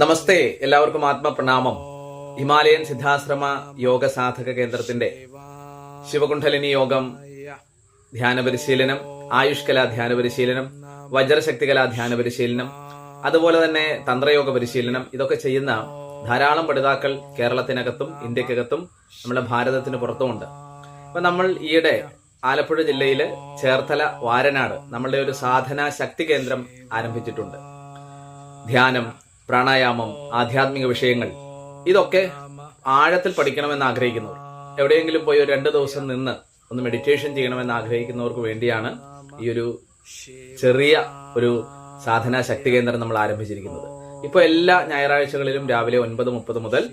നമസ്തേ എല്ലാവർക്കും ആത്മപ്രണാമം. ഹിമാലയൻ സിദ്ധാശ്രമ യോഗ സാധക കേന്ദ്രത്തിന്റെ ശിവകുണ്ഠലിനി യോഗം ധ്യാന പരിശീലനം ആയുഷ്കല ധ്യാന പരിശീലനം വജ്രശക്തികല ധ്യാന പരിശീലനം അതുപോലെ തന്നെ തന്ത്രയോഗ പരിശീലനം ഇതൊക്കെ ചെയ്യുന്ന ധാരാളം പഠിതാക്കൾ കേരളത്തിനകത്തും ഇന്ത്യക്കകത്തും നമ്മുടെ ഭാരതത്തിന് പുറത്തുമുണ്ട്. അപ്പൊ നമ്മൾ ഈയിടെ ആലപ്പുഴ ജില്ലയിലെ ചേർത്തല വാരനാട് നമ്മളുടെ ഒരു സാധന ശക്തി കേന്ദ്രം ആരംഭിച്ചിട്ടുണ്ട്. ധ്യാനം പ്രാണായാമം ആധ്യാത്മിക വിഷയങ്ങൾ ഇതൊക്കെ ആഴത്തിൽ പഠിക്കണമെന്ന് ആഗ്രഹിക്കുന്നവർ എവിടെയെങ്കിലും പോയി ഒരു രണ്ട് ദിവസം നിന്ന് ഒന്ന് മെഡിറ്റേഷൻ ചെയ്യണമെന്ന് ആഗ്രഹിക്കുന്നവർക്ക് വേണ്ടിയാണ് ഈ ഒരു ചെറിയ ഒരു സാധന ശക്തി കേന്ദ്രം നമ്മൾ ആരംഭിച്ചിരിക്കുന്നത്. ഇപ്പോൾ എല്ലാ ഞായറാഴ്ചകളിലും രാവിലെ ഒൻപത് മുപ്പത് മുതൽ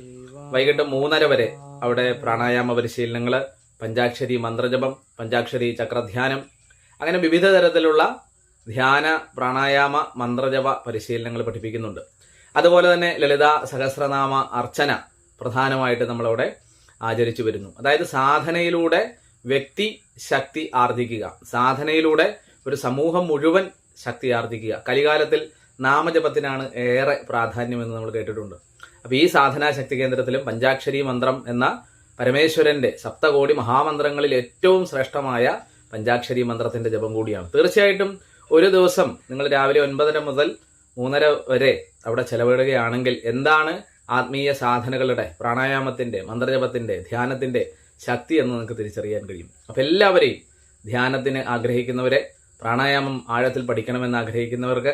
വൈകിട്ട് മൂന്നര വരെ അവിടെ പ്രാണായാമ പരിശീലനങ്ങൾ പഞ്ചാക്ഷരി മന്ത്രജപം പഞ്ചാക്ഷരി ചക്രധ്യാനം അങ്ങനെ വിവിധ തരത്തിലുള്ള ധ്യാന പ്രാണായാമ മന്ത്രജപ പരിശീലനങ്ങൾ പഠിപ്പിക്കുന്നുണ്ട്. അതുപോലെ തന്നെ ലളിത സഹസ്രനാമ അർച്ചന പ്രധാനമായിട്ട് നമ്മളവിടെ ആചരിച്ചു വരുന്നു. അതായത് സാധനയിലൂടെ വ്യക്തി ശക്തി ആർജിക്കുക സാധനയിലൂടെ ഒരു സമൂഹം മുഴുവൻ ശക്തി ആർജിക്കുക. കലികാലത്തിൽ നാമജപത്തിനാണ് ഏറെ പ്രാധാന്യമെന്ന് നമ്മൾ കേട്ടിട്ടുണ്ട്. അപ്പോൾ ഈ സാധനാ ശക്തി കേന്ദ്രത്തിലും പഞ്ചാക്ഷരി മന്ത്രം എന്ന പരമേശ്വരന്റെ സപ്തകോടി മഹാമന്ത്രങ്ങളിൽ ഏറ്റവും ശ്രേഷ്ഠമായ പഞ്ചാക്ഷരി മന്ത്രത്തിന്റെ ജപം കൂടിയാണ്. തീർച്ചയായിട്ടും ഒരു ദിവസം നിങ്ങൾ രാവിലെ ഒൻപതര മുതൽ മൂന്നര വരെ അവിടെ ചെലവിടുകയാണെങ്കിൽ എന്താണ് ആത്മീയ സാധനകളുടെ പ്രാണായാമത്തിന്റെ മന്ത്രജപത്തിന്റെ ധ്യാനത്തിന്റെ ശക്തി എന്ന് നിങ്ങൾക്ക് തിരിച്ചറിയാൻ കഴിയും. അപ്പൊ എല്ലാവരെയും ധ്യാനത്തിന് ആഗ്രഹിക്കുന്നവരെ പ്രാണായാമം ആഴത്തിൽ പഠിക്കണമെന്ന് ആഗ്രഹിക്കുന്നവർക്ക്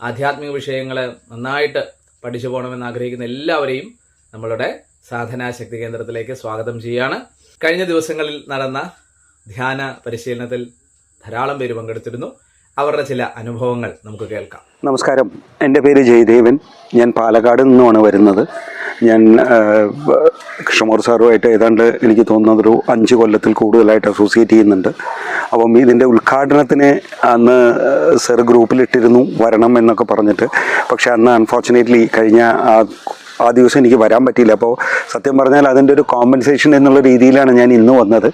ആധ്യാത്മിക വിഷയങ്ങൾ നന്നായിട്ട് പഠിച്ചു പോകണമെന്ന് ആഗ്രഹിക്കുന്ന എല്ലാവരെയും നമ്മളുടെ സാധനാ ശക്തി കേന്ദ്രത്തിലേക്ക് സ്വാഗതം ചെയ്യുകയാണ് കഴിഞ്ഞ ദിവസങ്ങളിൽ നടന്ന ധ്യാന പരിശീലനത്തിൽ ധാരാളം പേര് പങ്കെടുത്തിരുന്നു. അവരുടെ ചില അനുഭവങ്ങൾ നമുക്ക് കേൾക്കാം. നമസ്കാരം. എന്റെ പേര് ജയദേവൻ. ഞാൻ പാലക്കാട് നിന്നുമാണ് വരുന്നത്. ഞാൻ കൃഷ്ണമോർ സാറുമായിട്ട് ഏതാണ്ട് എനിക്ക് തോന്നുന്നത് ഒരു അഞ്ച് കൊല്ലത്തിൽ കൂടുതലായിട്ട് അസോസിയേറ്റ് ചെയ്യുന്നുണ്ട്. അപ്പം ഇതിന്റെ ഉദ്ഘാടനത്തിന് അന്ന് സർ ഗ്രൂപ്പിലിട്ടിരുന്നു വരണം എന്നൊക്കെ പറഞ്ഞിട്ട്. പക്ഷെ അന്ന് അൺഫോർച്ചുനേറ്റ്ലി കഴിഞ്ഞ ആ ആ ദിവസം എനിക്ക് വരാൻ പറ്റിയില്ല. അപ്പോൾ സത്യം പറഞ്ഞാൽ അതിന്റെ ഒരു കോമ്പൻസേഷൻ എന്നുള്ള രീതിയിലാണ് ഞാൻ ഇന്ന് വന്നത്.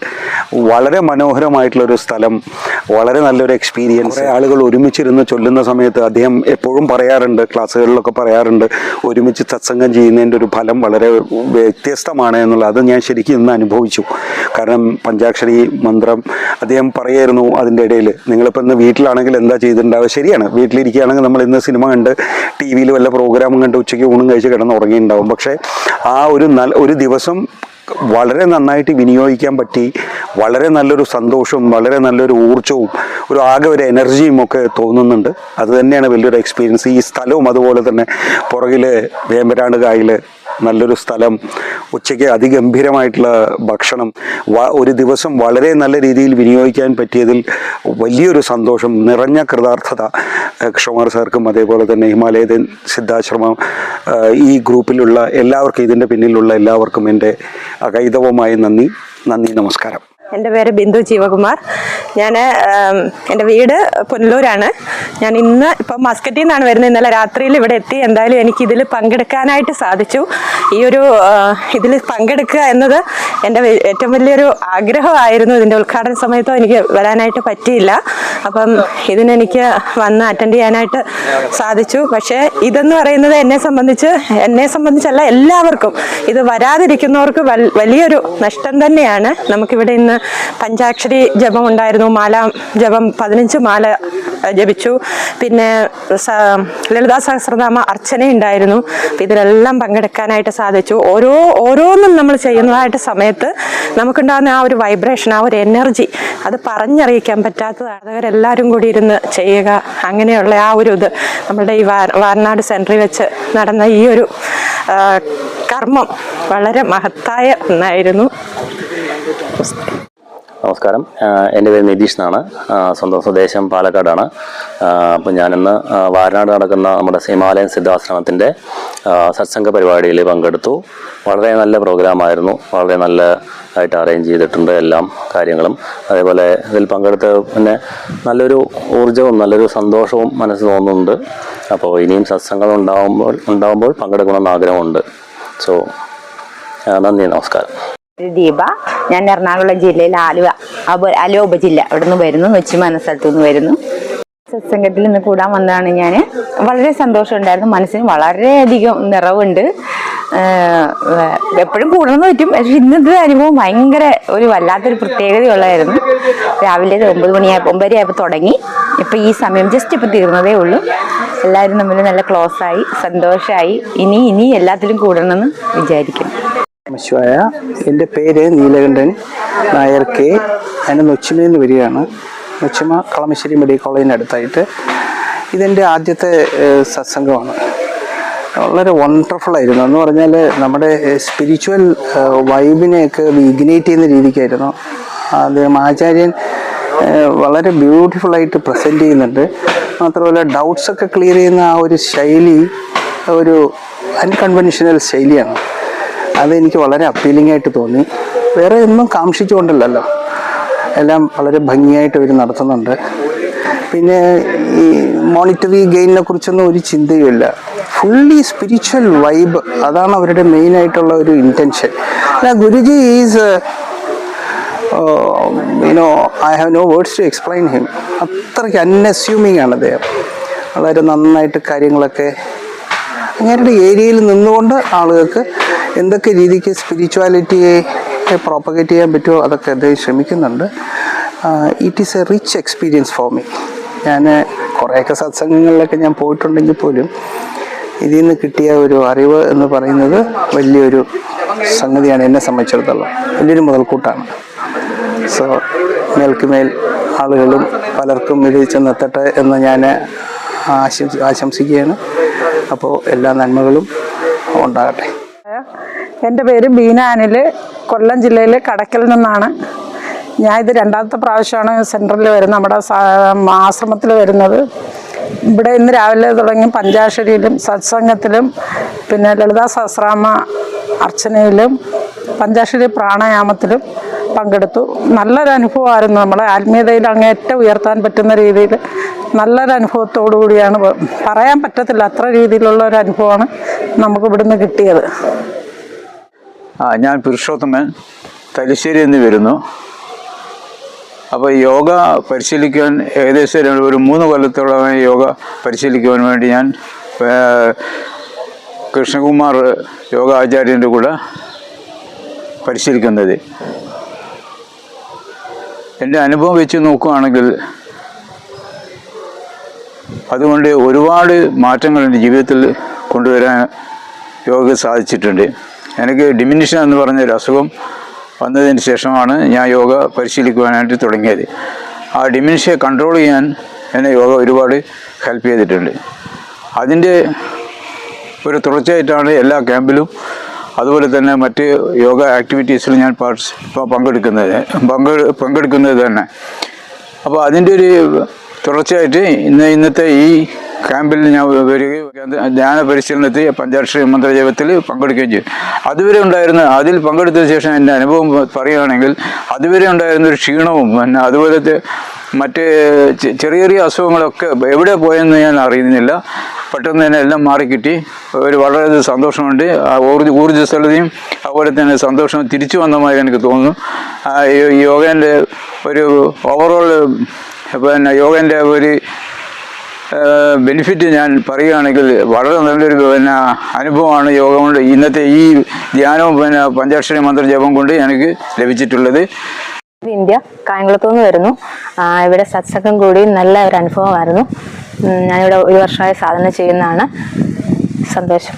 വളരെ മനോഹരമായിട്ടുള്ള ഒരു സ്ഥലം വളരെ നല്ലൊരു എക്സ്പീരിയൻസ് ആളുകൾ ഒരുമിച്ചിരുന്ന് ചൊല്ലുന്ന സമയത്ത് അദ്ദേഹം എപ്പോഴും പറയാറുണ്ട് ക്ലാസ്സുകളിലൊക്കെ പറയാറുണ്ട് ഒരുമിച്ച് സത്സംഗം ചെയ്യുന്നതിന്റെ ഒരു ഫലം വളരെ വ്യത്യസ്തമാണ് എന്നുള്ളത് അത് ഞാൻ ശരിക്കും ഇന്ന് അനുഭവിച്ചു. കാരണം പഞ്ചാക്ഷരി മന്ത്രം അദ്ദേഹം പറയായിരുന്നു അതിന്റെ ഇടയിൽ നിങ്ങളിപ്പോൾ ഇന്ന് വീട്ടിലാണെങ്കിൽ എന്താ ചെയ്തിട്ടുണ്ടാവുക? ശരിയാണ്. വീട്ടിലിരിക്കുകയാണെങ്കിൽ നമ്മൾ ഇന്ന് സിനിമ കണ്ട് ടി വിയിൽ വല്ല പ്രോഗ്രാമും കണ്ട് ഉച്ചയ്ക്ക് ഊണും കഴിച്ച് കിടന്ന് ഉറങ്ങിയിട്ടുണ്ടാവും പക്ഷേ ആ ഒരു നല്ല ഒരു ദിവസം വളരെ നന്നായിട്ട് വിനിയോഗിക്കാൻ പറ്റി. വളരെ നല്ലൊരു സന്തോഷവും വളരെ നല്ലൊരു ഊർജവും ഒരു ആകെ ഒരു എനർജിയും ഒക്കെ തോന്നുന്നുണ്ട്. അത് തന്നെയാണ് വലിയൊരു എക്സ്പീരിയൻസ് ഈ സ്ഥലവും അതുപോലെ തന്നെ പുറകിൽ വേമ്പരാണ്ട് കായൽ നല്ലൊരു സ്ഥലം ഉച്ചയ്ക്ക് അതിഗംഭീരമായിട്ടുള്ള ഭക്ഷണം ഒരു ദിവസം വളരെ നല്ല രീതിയിൽ വിനിയോഗിക്കാൻ പറ്റിയതിൽ വലിയൊരു സന്തോഷം നിറഞ്ഞ കൃതാർത്ഥത കൃഷ്ണകുമാർ സാർക്കും അതേപോലെ തന്നെ ഹിമാലയൻ സിദ്ധാശ്രമം ഈ ഗ്രൂപ്പിലുള്ള എല്ലാവർക്കും ഇതിന്റെ പിന്നിലുള്ള എല്ലാവർക്കും എന്റെ അകൈതവമായ നന്ദി. നന്ദി നമസ്കാരം. എന്റെ പേര് ബിന്ദു ജീവകുമാർ. ഞാൻ എന്റെ വീട് പുനലൂരാണ്. ഞാൻ ഇന്ന് ഇപ്പം മസ്കറ്റിൽ നിന്നാണ് വരുന്നത്. ഇന്നലെ രാത്രിയിൽ ഇവിടെ എത്തി. എന്തായാലും എനിക്ക് ഇതിൽ പങ്കെടുക്കാനായിട്ട് സാധിച്ചു. ഈ ഒരു ഇതിൽ പങ്കെടുക്കുക എന്നത് എന്റെ ഏറ്റവും വലിയൊരു ആഗ്രഹമായിരുന്നു. ഇതിന്റെ ഉദ്ഘാടന സമയത്തോ എനിക്ക് വരാനായിട്ട് പറ്റിയില്ല. അപ്പം ഇതിനെനിക്ക് വന്ന് അറ്റൻഡ് ചെയ്യാനായിട്ട് സാധിച്ചു. പക്ഷേ ഇതെന്ന് പറയുന്നത് എന്നെ സംബന്ധിച്ച് എന്നെ സംബന്ധിച്ചല്ല എല്ലാവർക്കും. ഇത് വരാതിരിക്കുന്നവർക്ക് വലിയൊരു നഷ്ടം തന്നെയാണ്. നമുക്കിവിടെ ഇന്ന് പഞ്ചാക്ഷരി ജപം ഉണ്ടായിരുന്നു. മാല ജപം പതിനഞ്ച് മാല ജപിച്ചു. പിന്നെ ലളിതാ സഹസ്രനാമ അർച്ചന ഉണ്ടായിരുന്നു. ഇതിലെല്ലാം പങ്കെടുക്കാനായിട്ട് സാധിച്ചു. ഓരോ ഓരോന്നും നമ്മൾ ചെയ്യുന്നതായിട്ട് സമയത്ത് നമുക്കുണ്ടാകുന്ന ആ ഒരു വൈബ്രേഷൻ ആ ഒരു എനർജി അത് പറഞ്ഞറിയിക്കാൻ പറ്റാത്തതാണ്. അവരെല്ലാവരും കൂടി ഇരുന്ന് ചെയ്യുക അങ്ങനെയുള്ള ആ ഒരു ഇത് നമ്മുടെ ഈ വാർനാട് സെന്ററിൽ വെച്ച് നടന്ന ഈ ഒരു കർമ്മം വളരെ മഹത്തായ ഒന്നായിരുന്നു. നമസ്കാരം. എന്റെ പേര് നിതീഷ് എന്നാണ്. സ്വന്തം സ്വദേശം പാലക്കാടാണ്. അപ്പോൾ ഞാനിന്ന് വാരനാട് നടക്കുന്ന നമ്മുടെ ഹിമാലയൻ സിദ്ധാശ്രമത്തിന്റെ സത്സംഗ പരിപാടിയിൽ പങ്കെടുത്തു. വളരെ നല്ല പ്രോഗ്രാമായിരുന്നു. വളരെ നല്ല ആയിട്ട് അറേഞ്ച് ചെയ്തിട്ടുണ്ട് എല്ലാം കാര്യങ്ങളും. അതേപോലെ ഇതിൽ പങ്കെടുത്ത് പിന്നെ നല്ലൊരു ഊർജവും നല്ലൊരു സന്തോഷവും മനസ്സ് തോന്നുന്നുണ്ട്. അപ്പോൾ ഇനിയും സത്സംഗം ഉണ്ടാകുമ്പോൾ ഉണ്ടാകുമ്പോൾ പങ്കെടുക്കണമെന്ന് ആഗ്രഹമുണ്ട്. സോ നന്ദി നമസ്കാരം. ദീപ. ഞാൻ എറണാകുളം ജില്ലയിൽ ആലുവ ആലുവ ഉപജില്ല അവിടെ നിന്ന് വരുന്നു. നൊച്ചിമാന സ്ഥലത്തു നിന്ന് വരുന്നു. സത്സംഗത്തിൽ നിന്ന് കൂടാൻ വന്നതാണ് ഞാൻ. വളരെ സന്തോഷമുണ്ടായിരുന്നു മനസ്സിന് വളരെയധികം നിറവുണ്ട്. എപ്പോഴും കൂടണമെന്ന് പറ്റും. പക്ഷെ ഇന്നത്തെ അനുഭവം ഭയങ്കര ഒരു വല്ലാത്തൊരു പ്രത്യേകതയുള്ളതായിരുന്നു. രാവിലെ ഒമ്പത് മണിയായപ്പോൾ ഒമ്പതരയായപ്പോൾ തുടങ്ങി. ഇപ്പം ഈ സമയം ജസ്റ്റ് ഇപ്പം തീർന്നതേ ഉള്ളൂ. എല്ലാവരും തമ്മിൽ നല്ല ക്ലോസ് ആയി സന്തോഷമായി ഇനി ഇനി എല്ലാത്തിലും കൂടണമെന്ന് വിചാരിക്കുന്നു. നമശിവായ എന്റെ പേര് നീലകണ്ഠൻ. നായർ കെ. ഞാൻ നൊച്ചിമയിൽ നിന്ന് വരികയാണ്. നൊച്ചിമ കളമശ്ശേരി മെഡിക്കൽ കോളേജിന്റെ അടുത്തായിട്ട്. ഇതെന്റെ ആദ്യത്തെ സത്സംഗമാണ്. വളരെ വണ്ടർഫുൾ ആയിരുന്നു. എന്ന് പറഞ്ഞാൽ നമ്മുടെ സ്പിരിച്വൽ വൈബിനെയൊക്കെ ഇഗ്നേറ്റ് ചെയ്യുന്ന രീതിക്കായിരുന്നു. അദ്ദേഹം ആചാര്യൻ വളരെ ബ്യൂട്ടിഫുള്ളായിട്ട് പ്രസന്റ് ചെയ്യുന്നുണ്ട്. മാത്രമല്ല ഡൗട്ട്സൊക്കെ ക്ലിയർ ചെയ്യുന്ന ആ ഒരു ശൈലി ഒരു അൺകൺവെൻഷനൽ ശൈലിയാണ്. അതെനിക്ക് വളരെ അപ്പീലിംഗ് ആയിട്ട് തോന്നി. വേറെ ഒന്നും കാംക്ഷിച്ചുകൊണ്ടല്ലല്ലോ. എല്ലാം വളരെ ഭംഗിയായിട്ട് ഇവർ നടത്തുന്നുണ്ട്. പിന്നെ ഈ മോണിറ്ററി ഗെയിനിനെ കുറിച്ചൊന്നും ഒരു ചിന്തയുമില്ല. ഫുള്ളി സ്പിരിച്വൽ വൈബ് അതാണ് അവരുടെ മെയിൻ ആയിട്ടുള്ള ഒരു ഇന്റൻഷൻ അല്ല Guruji is you know I have no words to explain him അത്രയ്ക്ക് അൺഅസ്യൂമിങ് ആണ് അദ്ദേഹം. വളരെ നന്നായിട്ട് കാര്യങ്ങളൊക്കെ അങ്ങേരുടെ ഏരിയയിൽ നിന്നുകൊണ്ട് ആളുകൾക്ക് എന്തൊക്കെ രീതിക്ക് സ്പിരിച്വാലിറ്റിയെ പ്രോപ്പഗേറ്റ് ചെയ്യാൻ പറ്റുമോ അതൊക്കെ അദ്ദേഹം ശ്രമിക്കുന്നുണ്ട്. It is a rich experience for me ഞാൻ കുറേയൊക്കെ സത്സംഗങ്ങളിലൊക്കെ ഞാൻ പോയിട്ടുണ്ടെങ്കിൽ പോലും ഇതിൽ നിന്ന് കിട്ടിയ ഒരു അറിവ് എന്ന് പറയുന്നത് വലിയൊരു സംഗതിയാണ് എന്നെ സംബന്ധിച്ചിടത്തോളം. വലിയൊരു മുതൽക്കൂട്ടാണ്. സോ മേൽക്കുമേൽ ആളുകളും പലർക്കും ഇത് ചെന്നെത്തട്ടെ എന്ന് ഞാൻ ആശംസി ആശംസിക്കുകയാണ്. അപ്പോൾ എല്ലാ നന്മകളും ഉണ്ടാകട്ടെ. എന്റെ പേര് ബീന അനിൽ. കൊല്ലം ജില്ലയിലെ കടക്കൽ നിന്നാണ്. ഞാൻ ഇത് രണ്ടാമത്തെ പ്രാവശ്യമാണ് സെന്ററിൽ വരുന്നത്. നമ്മുടെ ആശ്രമത്തിൽ വരുന്നത്. ഇവിടെ ഇന്ന് രാവിലെ തുടങ്ങി പഞ്ചാക്ഷരിയിലും സത്സംഗത്തിലും പിന്നെ ലളിതാ സഹസ്രാമ അർച്ചനയിലും പഞ്ചാക്ഷരി പ്രാണായാമത്തിലും പങ്കെടുത്തു. നല്ലൊരു അനുഭവമായിരുന്നു നമ്മളെ. ആത്മീയതയിൽ അങ്ങേറ്റം ഉയർത്താൻ പറ്റുന്ന രീതിയിൽ നല്ലൊരു അനുഭവത്തോടു കൂടിയാണ്. പറയാൻ പറ്റത്തില്ല അത്ര രീതിയിലുള്ള ഒരു അനുഭവമാണ് നമുക്ക് ഇവിടുന്ന് കിട്ടിയത്. ആ ഞാൻ പുരുഷോത്തമൻ തലശ്ശേരി എന്ന് വരുന്നു. അപ്പോൾ യോഗ പരിശീലിക്കാൻ ഏകദേശം ഒരു- മൂന്ന് കൊല്ലത്തോളമായി യോഗ പരിശീലിക്കുവാൻ വേണ്ടി ഞാൻ കൃഷ്ണകുമാർ യോഗ ആചാര്യന്റെ കൂടെ പരിശീലിക്കുന്നത്. എന്റെ അനുഭവം വെച്ച് നോക്കുകയാണെങ്കിൽ അതുകൊണ്ട് ഒരുപാട് മാറ്റങ്ങൾ എന്റെ ജീവിതത്തിൽ കൊണ്ടുവരാൻ യോഗ സാധിച്ചിട്ടുണ്ട്. എനിക്ക് ഡിമിനിഷൻ എന്ന് പറഞ്ഞ ഒരു അസുഖം വന്നതിന് ശേഷമാണ് ഞാൻ യോഗ പരിശീലിക്കുവാനായിട്ട് തുടങ്ങിയത്. ആ ഡിമിനിഷയെ കൺട്രോൾ ചെയ്യാൻ എന്നെ യോഗ ഒരുപാട് ഹെൽപ്പ് ചെയ്തിട്ടുണ്ട്. അതിന്റെ ഒരു തുടർച്ചയായിട്ടാണ് എല്ലാ ക്യാമ്പിലും അതുപോലെ തന്നെ മറ്റ് യോഗ ആക്ടിവിറ്റീസിലും ഞാൻ പങ്കെടുക്കുന്നത്. പങ്കെ പങ്കെടുക്കുന്നത് തന്നെ. അപ്പോൾ അതിന്റെ ഒരു തുടർച്ചയായിട്ട് ഇന്ന് ഇന്നത്തെ ഈ ക്യാമ്പിൽ ഞാൻ വരികയും ധ്യാന പരിശീലനത്തിൽ പഞ്ചാക്ഷരി മന്ത്രജപത്തിൽ പങ്കെടുക്കുകയും ചെയ്തു. അതുവരെ ഉണ്ടായിരുന്ന അതിൽ പങ്കെടുത്ത ശേഷം എന്റെ അനുഭവം പറയുകയാണെങ്കിൽ അതുവരെ ഉണ്ടായിരുന്ന ഒരു ക്ഷീണവും പിന്നെ അതുപോലത്തെ മറ്റ് ചെറിയ ചെറിയ അസുഖങ്ങളൊക്കെ എവിടെ പോയെന്ന് ഞാൻ അറിയുന്നില്ല. പെട്ടെന്ന് തന്നെ എല്ലാം മാറിക്കിട്ടി. ഒരു വളരെ സന്തോഷമുണ്ട്. ആ ഊർജ ഊർജസ്വലതയും അതുപോലെ തന്നെ സന്തോഷം തിരിച്ചു വന്നതായി എനിക്ക് തോന്നുന്നു. യോഗേന്റെ ഒരു ഓവറോൾ പിന്നെ യോഗേന്റെ ഒരു ബെനിഫിറ്റ് ഞാൻ പറയുകയാണെങ്കിൽ വളരെ നല്ലൊരു പിന്നെ അനുഭവമാണ് യോഗ കൊണ്ട് ഇന്നത്തെ ഈ ധ്യാനവും പിന്നെ പഞ്ചാക്ഷരി മന്ത്ര ജപം കൊണ്ട് എനിക്ക് ലഭിച്ചിട്ടുള്ളത്. ഇന്ത്യ കായംകുളത്തു നിന്ന് വരുന്നു. ഇവിടെ സത്സംഗം കൂടി നല്ല ഒരു അനുഭവമായിരുന്നു. ഞാനിവിടെ ഒരു വർഷമായി സാധന ചെയ്യുന്നതാണ്. സന്തോഷം.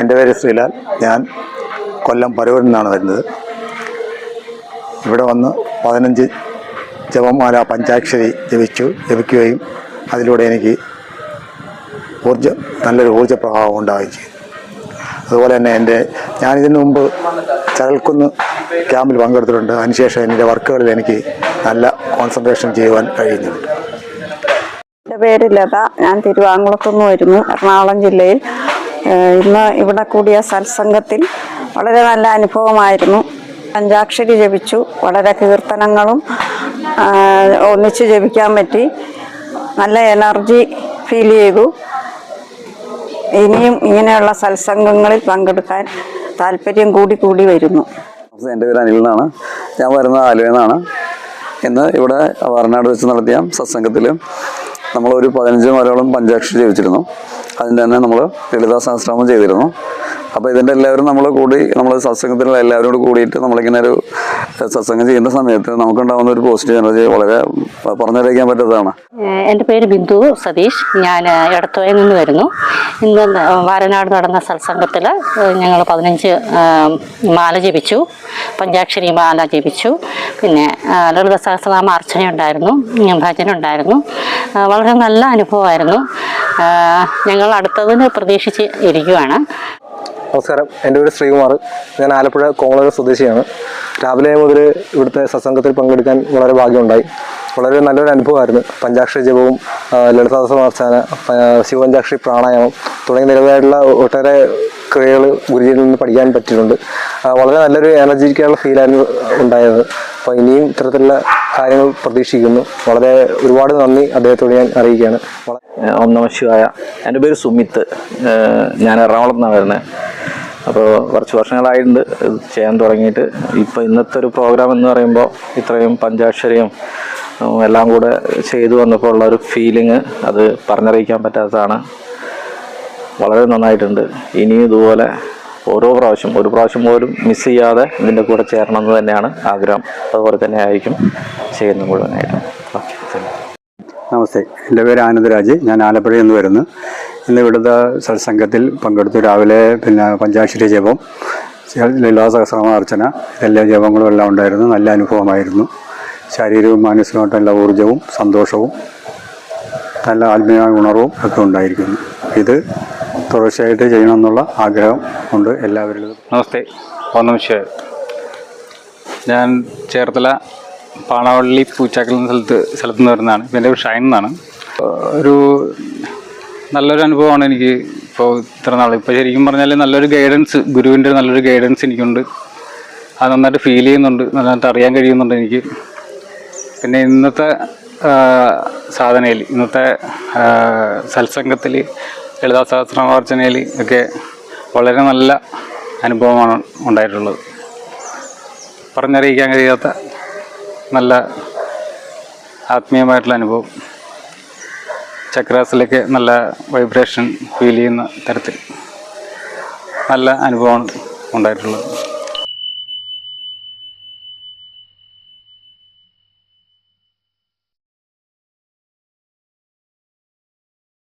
എന്റെ പേര് ശ്രീലാൽ. ഞാൻ കൊല്ലം പരവൂരിൽ നിന്നാണ് വരുന്നത്. ഇവിടെ വന്ന് പതിനഞ്ച് ജപമാല പഞ്ചാക്ഷരി ജപിച്ചു ജപിക്കുകയും അതിലൂടെ എനിക്ക് ഊർജ നല്ലൊരു ഊർജ പ്രഭാവം ഉണ്ടാവുകയും ചെയ്തു. അതുപോലെ തന്നെ എന്റെ ഞാനിതിനു മുമ്പ് ചരൽക്കുന്ന് ക്യാമ്പിൽ പങ്കെടുത്തിട്ടുണ്ട്. അതിനുശേഷം എന്റെ വർക്കുകളിൽ എനിക്ക് നല്ല കോൺസെൻട്രേഷൻ ചെയ്യുവാൻ കഴിയുന്നുണ്ട് എന്റെ പേര് ലത. ഞാൻ തിരുവാങ്കുളത്തുനിന്ന് വരുന്നു എറണാകുളം ജില്ലയിൽ. ഇന്ന് ഇവിടെ കൂടിയ സത്സംഗത്തിൽ വളരെ നല്ല അനുഭവമായിരുന്നു. പഞ്ചാക്ഷരി ജപിച്ചു. വളരെ കീർത്തനങ്ങളും ഒന്നിച്ച് ജപിക്കാൻ പറ്റി. നല്ല എനർജി ഫീൽ ചെയ്തു. ഇനിയും ഇങ്ങനെയുള്ള സത്സംഗങ്ങളിൽ പങ്കെടുക്കാൻ താല്പര്യം കൂടി കൂടി വരുന്നു. എന്റെ പേര് അനിൽ എന്നാണ്. ഞാൻ വരുന്നത് ആലുവയിൽ നിന്നാണ്. ഇന്ന് ഇവിടെ വയനാട് വെച്ച് നടത്തിയ സത്സംഗത്തിൽ നമ്മളൊരു പതിനഞ്ച് മലയാളം പഞ്ചാക്ഷരി ജപിച്ചിരുന്നു. അതിന്റെ തന്നെ നമ്മൾ ലളിതാ സഹസ്രാമം ചെയ്തിരുന്നു. അപ്പോൾ ഇതിന്റെ എല്ലാവരും നമ്മൾ കൂടി നമ്മൾ സത്സംഗത്തിലുള്ള എല്ലാവരോടും കൂടിയിട്ട് നമ്മളിങ്ങനെ ഒരു സത്സംഗം ചെയ്യുന്ന സമയത്ത് നമുക്കുണ്ടാവുന്ന ഒരു പോസിറ്റീവ് എനർജി വളരെ പറഞ്ഞറിയിക്കാൻ പറ്റാത്തതാണ്. ഏഹ് എന്റെ പേര് ബിന്ദു സതീഷ്. ഞാൻ എടത്തുവയിൽ നിന്ന് വരുന്നു. ഇന്ന് വാരനാട് നടന്ന സത്സംഗത്തിൽ ഞങ്ങൾ പതിനഞ്ച് മാല ജപിച്ചു. പഞ്ചാക്ഷരി മാല ജപിച്ചു. പിന്നെ ലളിത സഹസ്രനാമ അർച്ചന ഉണ്ടായിരുന്നു ഭജന ഉണ്ടായിരുന്നു. വളരെ നല്ല അനുഭവമായിരുന്നു. ഞങ്ങൾ അടുത്തതിന് പ്രതീക്ഷിച്ച് ഇരിക്കുവാണ്. നമസ്കാരം. എന്റെ പേര് ശ്രീകുമാർ. ഞാൻ ആലപ്പുഴ കോങ്ങളൂർ സ്വദേശിയാണ്. രാവിലെ മുതൽ ഇവിടുത്തെ സത്സംഗത്തിൽ പങ്കെടുക്കാൻ വളരെ ഭാഗ്യമുണ്ടായി. വളരെ നല്ലൊരു അനുഭവമായിരുന്നു. പഞ്ചാക്ഷരി ജപവും ലളിതാസമാർച്ചന ശിവപഞ്ചാക്ഷരി പ്രാണായാമം തുടങ്ങിയ നിരവധിയായിട്ടുള്ള ഒട്ടേറെ ക്രിയകൾ ഗുരുജിയിൽ നിന്ന് പഠിക്കാൻ പറ്റിയിട്ടുണ്ട്. വളരെ നല്ലൊരു എനർജിക്കായുള്ള ഫീലായിരുന്നു ഉണ്ടായത്. അപ്പോൾ ഇനിയും ഇത്തരത്തിലുള്ള കാര്യങ്ങൾ പ്രതീക്ഷിക്കുന്നു. വളരെ ഒരുപാട് നന്ദി അദ്ദേഹത്തോട് ഞാൻ അറിയിക്കുകയാണ്. ഓം നമ ശിവായ. എന്റെ പേര് സുമിത്ത്. ഞാൻ എറണാകുളത്ത് നിന്നാണ് വരുന്നത്. അപ്പോൾ കുറച്ച് വർഷങ്ങളായിട്ടുണ്ട് ചെയ്യാൻ തുടങ്ങിയിട്ട്. ഇപ്പോൾ ഇന്നത്തെ ഒരു പ്രോഗ്രാം എന്ന് പറയുമ്പോൾ ഇത്രയും പഞ്ചാക്ഷരിയും എല്ലാം കൂടെ ചെയ്തു വന്നപ്പോൾ ഉള്ള ഒരു ഫീലിംഗ് അത് പറഞ്ഞറിയിക്കാൻ പറ്റാത്തതാണ്. വളരെ നന്നായിട്ടുണ്ട്. ഇനിയും ഇതുപോലെ ഓരോ പ്രാവശ്യം ഒരു പ്രാവശ്യം പോലും മിസ് ചെയ്യാതെ ഇതിന്റെ കൂടെ ചേരണം എന്ന് തന്നെയാണ് ആഗ്രഹം. അതുപോലെ തന്നെ ആയിരിക്കും ചെയ്യുന്നത് മുഴുവനായിട്ട്. നമസ്തേ. എന്റെ പേര് ആനന്ദരാജ് ഞാൻ ആലപ്പുഴയിൽ നിന്ന് വരുന്നു. ഇന്ന് ഇവിടുത്തെ സത്സംഗത്തിൽ പങ്കെടുത്തു. രാവിലെ പിന്നെ പഞ്ചാക്ഷരി ജപം ലളിതാ സഹസ്രമാർച്ചന എല്ലാ ജപങ്ങളും എല്ലാം ഉണ്ടായിരുന്നു. നല്ല അനുഭവമായിരുന്നു. ശാരീരികവും മാനസികമായിട്ടും എല്ലാ ഊർജവും സന്തോഷവും നല്ല ആത്മീയ ഉണർവും ഒക്കെ ഉണ്ടായിരിക്കുന്നു. ഇത് തുടർച്ചയായിട്ട് ചെയ്യണമെന്നുള്ള ആഗ്രഹം ഉണ്ട് എല്ലാവരിലും. നമസ്തേ. ഓം നിമിഷം ഞാൻ ചേർത്തല പാണവള്ളി പൂച്ചാക്കൽ സ്ഥലത്ത് സ്ഥലത്ത് നിന്ന് വരുന്നതാണ്. ഇപ്പം എന്റെ ഷൈൻ എന്നാണ്. ഒരു നല്ലൊരു അനുഭവമാണ് എനിക്ക് ഇപ്പോൾ ഇത്ര നാൾ ഇപ്പോൾ ശരിക്കും പറഞ്ഞാൽ നല്ലൊരു ഗൈഡൻസ് ഗുരുവിന്റെ നല്ലൊരു ഗൈഡൻസ് എനിക്കുണ്ട്. അത് നന്നായിട്ട് ഫീൽ ചെയ്യുന്നുണ്ട് നന്നായിട്ട് അറിയാൻ കഴിയുന്നുണ്ട് എനിക്ക്. പിന്നെ ഇന്നത്തെ സാധനയിൽ ഇന്നത്തെ സത്സംഗത്തിൽ ലളിതാ സഹസ്രമാർച്ചനയിൽ ഒക്കെ വളരെ നല്ല അനുഭവമാണ് ഉണ്ടായിട്ടുള്ളത്. പറഞ്ഞറിയിക്കാൻ കഴിയാത്ത നല്ല ആത്മീയമായിട്ടുള്ള അനുഭവം. ചക്രാസിലൊക്കെ നല്ല വൈബ്രേഷൻ ഫീൽ ചെയ്യുന്ന തരത്തിൽ നല്ല അനുഭവമാണ് ഉണ്ടായിട്ടുള്ളത്.